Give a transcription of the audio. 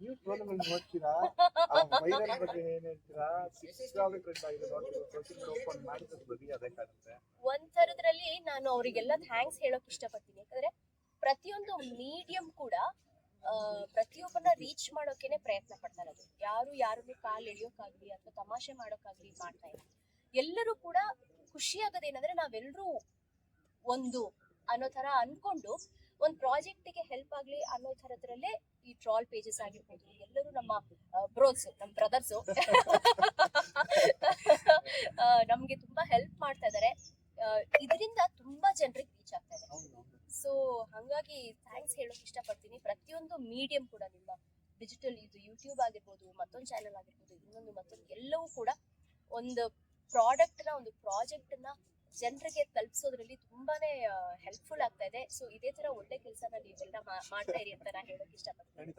ನೀವು ಟೂರ್ನಮೆಂಟ್ ನೋಡ್ತೀರಾ? ವೈರಲ್ ಬಗ್ಗೆ ಏನ್ ಹೇಳ್ತೀರಾ? ಸಿಕ್ಕಾಗಿ ಆಗಿದೆ ನೋಡಿ ಸೋಷಿಯಲ್ ಮೀಡಿಯಾ ಓಪನ್ ಮಾಡಿದ್ರೆ ಕಾಣುತ್ತೆ. ಒಂದ್ ಥರದ್ರಲ್ಲಿ ನಾನು ಅವರಿಗೆಲ್ಲ ಥ್ಯಾಂಕ್ಸ್ ಹೇಳೋಕ್ ಇಷ್ಟಪಡ್ತೀನಿ. ಯಾಕಂದ್ರೆ ಪ್ರತಿಯೊಂದು ಮೀಡಿಯಂ ಕೂಡ ಆ, ಪ್ರತಿಯೊಬ್ಬರನ್ನ ರೀಚ್ ಮಾಡೋಕೆನೆ ಪ್ರಯತ್ನ ಪಡ್ತಾರೆ ಅದು. ಯಾರು ಯಾರನ್ನು ಕಾಲ್ ಎಳಿಯೋಕಾಗ್ಲಿ ಅಥವಾ ತಮಾಷೆ ಮಾಡೋಕ್ಕಾಗ್ಲಿ ಮಾಡ್ತಾ ಇಲ್ಲ. ಎಲ್ಲರೂ ಕೂಡ ಖುಷಿ ಆಗೋದೇನಂದ್ರೆ ನಾವೆಲ್ಲರೂ ಒಂದು ಅನ್ನೋ ತರ ಅನ್ಕೊಂಡು ಒಂದ್ ಪ್ರಾಜೆಕ್ಟ್ಗೆ ಹೆಲ್ಪ್ ಆಗ್ಲಿ ಅನ್ನೋ ಥರದ್ರಲ್ಲೇ ಈ ಟ್ರಾಲ್ ಪೇಜಸ್ ಆಗಿರ್ಬೋದು. ಎಲ್ಲರೂ ನಮ್ಮ ಬ್ರೋಸ್ ನಮ್ಮ ಬ್ರದರ್ಸ್ ನಮ್ಗೆ ತುಂಬಾ ಹೆಲ್ಪ್ ಮಾಡ್ತಾ ಇದಾರೆ. ಇದರಿಂದ ತುಂಬಾ ಜನರಿಗೆ ರೀಚ್ ಆಗ್ತಾ ಇದೆ. ಸೊ ಹಂಗಾಗಿ ಥ್ಯಾಂಕ್ಸ್ ಹೇಳೋಕೆ ಇಷ್ಟಪಡ್ತೀನಿ. ಪ್ರತಿಯೊಂದು ಮೀಡಿಯಂ ಕೂಡ ನಿಮ್ಮ ಡಿಜಿಟಲ್ ಇದು ಯೂಟ್ಯೂಬ್ ಆಗಿರ್ಬೋದು ಮತ್ತೊಂದು ಚಾನೆಲ್ ಆಗಿರ್ಬೋದು ಇನ್ನೊಂದು ಮತ್ತೊಂದು ಎಲ್ಲವೂ ಕೂಡ ಒಂದು ಪ್ರಾಡಕ್ಟ್ನ ನ ಒಂದು ಪ್ರಾಜೆಕ್ಟ್ನ ನ ಜನರಿಗೆ ತಲುಪಿಸೋದ್ರಲ್ಲಿ ತುಂಬಾನೇ ಹೆಲ್ಪ್ಫುಲ್ ಆಗ್ತಾ ಇದೆ. ಸೊ ಇದೇ ತರ ಒಳ್ಳೆ ಕೆಲಸನ ನೀವೆಲ್ಲ ಮಾಡ್ತಾ ಇರಿ ಅಂತ ನಾನು ಹೇಳೋಕೆ ಇಷ್ಟಪಡ್ತೀನಿ.